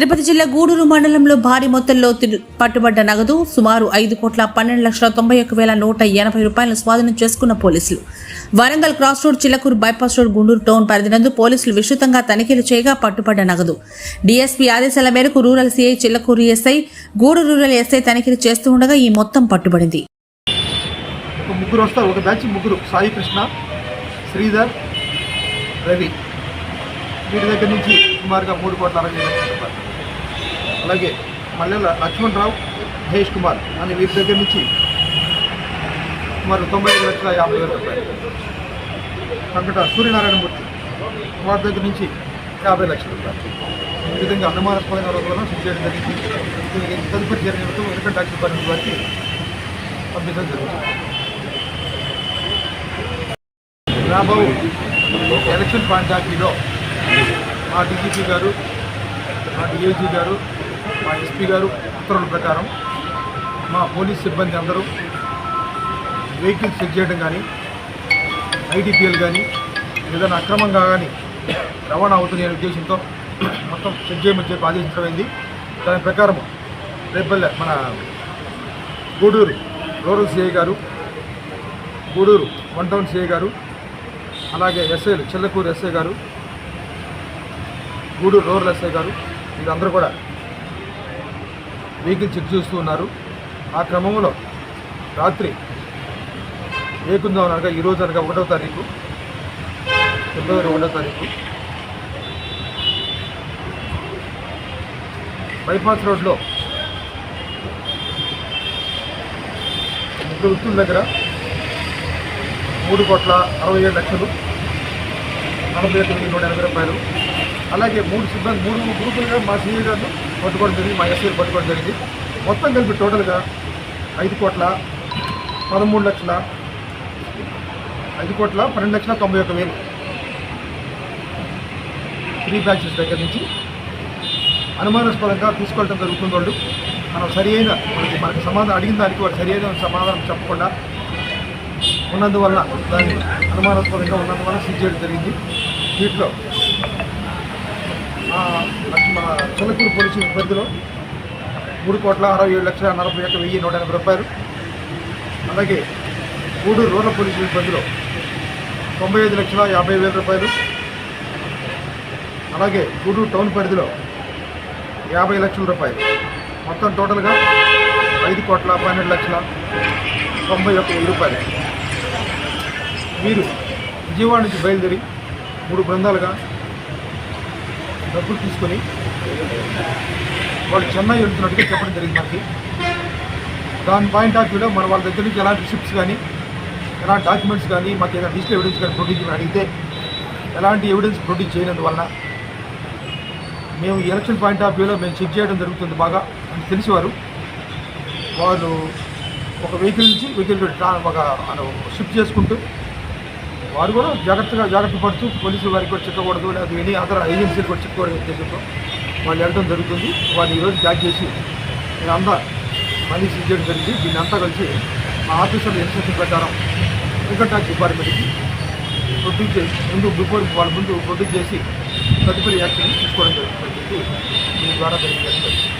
తిరుపతి జిల్లా గూడూరు మండలంలో భారీ మొత్తంలో పట్టుబడ్డ నగదు సుమారు ఐదు కోట్ల పన్నెండు లక్షల తొంభై ఒక్క వేల నూట ఎనభై రూపాయలను స్వాధీనం చేసుకున్న పోలీసులు. Warangal cross road Chillakuru bypass road Gunduru town పరిధినందు పోలీసులు విస్తృతంగా తనిఖీలు చేయగా పట్టుబడ్డ నగదు. డీఎస్పీ ఆదేశాల మేరకు rural CI Chillakuru SI Gudur rural SI తనిఖీలు చేస్తూ ఉండగా ఈ మొత్తం పట్టుబడింది. ముగ్గురు వస్తారు ఒక బ్యాచ్ ముగ్గురు. సాయి కృష్ణ శ్రీధర్ రవి. వీటి దగ్గర నుంచి సుమారుగా మూడు కోట్ల అరవై అలాగే మల్లెల లక్ష్మణ్ రావు మహేష్ కుమార్ అని వీరి దగ్గర నుంచి సుమారు తొంభై ఐదు లక్షల యాభై వేల రూపాయలు. వెంకట సూర్యనారాయణమూర్తి వారి దగ్గర నుంచి యాభై లక్షల రూపాయలు. ఈ విధంగా అనుమానాస్పదమైన రోజులను శిక్ష చేయడం జరిగింది. దీనికి తదుపరి జరిగిన వెనుక డాక్టర్ డిపార్ట్మెంట్ వారికి పంపించడం జరుగుతుంది. రాబో ఎలక్షన్ పాయింట్ ఆఫ్ మా డీజీపీ గారు మా డిఐజీ గారు మా ఎస్పీ గారు ఉత్తర్వుల ప్రకారం మా పోలీస్ సిబ్బంది అందరూ వెహికల్స్ చెక్ చేయడం కానీ ఐటీపీఎల్ కానీ ఏదైనా అక్రమంగా కానీ రవాణా అవుతుంది అనే ఉద్దేశంతో మొత్తం చెక్ చేయమని చెప్పి ఆదేశించడమైంది దాని ప్రకారం రేపల్లె మన గూడూరు రూరల్ సిఐ గారు గూడూరు వన్ టౌన్ సిఐ గారు అలాగే ఎస్ఐలు చిల్లకూరు ఎస్ఐ గారు గూడూరు రూరల్ ఎస్ఐ గారు వీళ్ళందరూ కూడా వెహికల్ చెక్ చేస్తూ ఉన్నారు. ఆ క్రమంలో రాత్రి ఏకుందాం అనగా ఈరోజు అనగా ఒకటో తారీఖు ఫిబ్రవరి ఒకటో తారీఖు. బైపాస్ రోడ్లో ముగ్గురు వ్యక్తుల దగ్గర మూడు కోట్ల అరవై ఏడు లక్షలు నలభై ఒక్క వెయ్యి నూట ఎనభై రూపాయలు అలాగే మూడు సిబ్బంది మూడు గ్రూపులుగా మా సీనియర్ గారు పట్టుకోవడం జరిగింది మా ఎస్ఐలు పట్టుకోవడం జరిగింది. మొత్తం కలిపి టోటల్గా ఐదు కోట్ల పదమూడు లక్షల ఐదు కోట్ల పన్నెండు లక్షల తొంభై ఒక్క వేలు త్రీ బ్యాచెస్ దగ్గర నుంచి అనుమానాస్పదంగా తీసుకోవడం జరుగుతుంది వాళ్ళు. మనం సరి అయిన మనకి మనకి సమాధానం అడిగిన దానికి వాళ్ళు సరి అయిన సమాధానం చెప్పకుండా ఉన్నందువల్ల దాన్ని అనుమానాస్పదంగా ఉన్నందువల్ల సీజ్ చేయడం జరిగింది. వీటిలో ఆ, మన చిలకూరు పోలీసు పరిధిలో మూడు కోట్ల అరవై ఏడు లక్షల నలభై ఒక్క వెయ్యి నూట ఎనభై రూపాయలు. అలాగే గూడూరు రూరల్ పోలీసు పరిధిలో తొంభై ఐదు లక్షల యాభై వేల రూపాయలు. అలాగే గూడూరు టౌన్ పరిధిలో యాభై లక్షల రూపాయలు. మొత్తం టోటల్గా ఐదు కోట్ల పన్నెండు లక్షల తొంభై ఒక్క వెయ్యి రూపాయలు. వీరు విజయవాడ నుంచి బయలుదేరి మూడు బృందాలుగా డబ్బులు తీసుకొని వాళ్ళు చెన్నై వెళ్తున్నట్టుగా చెప్పడం జరిగింది మనకి. దాని పాయింట్ ఆఫ్ వ్యూలో మన వాళ్ళ దగ్గర నుంచి ఎలాంటి షిప్స్ కానీ ఎలాంటి డాక్యుమెంట్స్ కానీ మాకు ఏదైనా డిజిటల్ ఎవిడెన్స్ కానీ ప్రొడ్యూస్ చేయమని అడిగితే ఎలాంటి ఎవిడెన్స్ ప్రొడ్యూస్ చేయనందువలన మేము ఎలక్షన్ పాయింట్ ఆఫ్ వ్యూలో మేము చెక్ చేయడం జరుగుతుంది బాగా అని తెలిసేవారు. వాళ్ళు ఒక వెహికల్ నుంచి వెహికల్ ఒక షిఫ్ట్ చేసుకుంటూ వారు కూడా జాగ్రత్తగా జాగ్రత్త పడుతూ పోలీసులు వారికి కూడా చెప్పకూడదు లేదా ఎనీ అదర్ ఏజెన్సీలు కూడా చిక్కకూడదు ఉద్దేశంతో వాళ్ళు వెళ్ళడం జరుగుతుంది. వాళ్ళు ఈరోజు ట్యాగ్ చేసి నేను అంతా మళ్ళీ సీజ్ చేయడం జరిగింది. దీన్ని అంతా కలిసి మా ఆఫీసర్ల ఇన్స్ట్రక్షన్ ప్రకారం ఇన్కమ్ ట్యాక్స్ డిపార్ట్మెంట్కి ప్రొడ్యూస్ చేసి ముందు బిఫోర్ వాళ్ళ ముందు ప్రొడ్యూస్ చేసి తదుపరి యాక్షన్ తీసుకోవడం జరుగుతుంది చెప్పి మీ ద్వారా తెలియజేస్తారు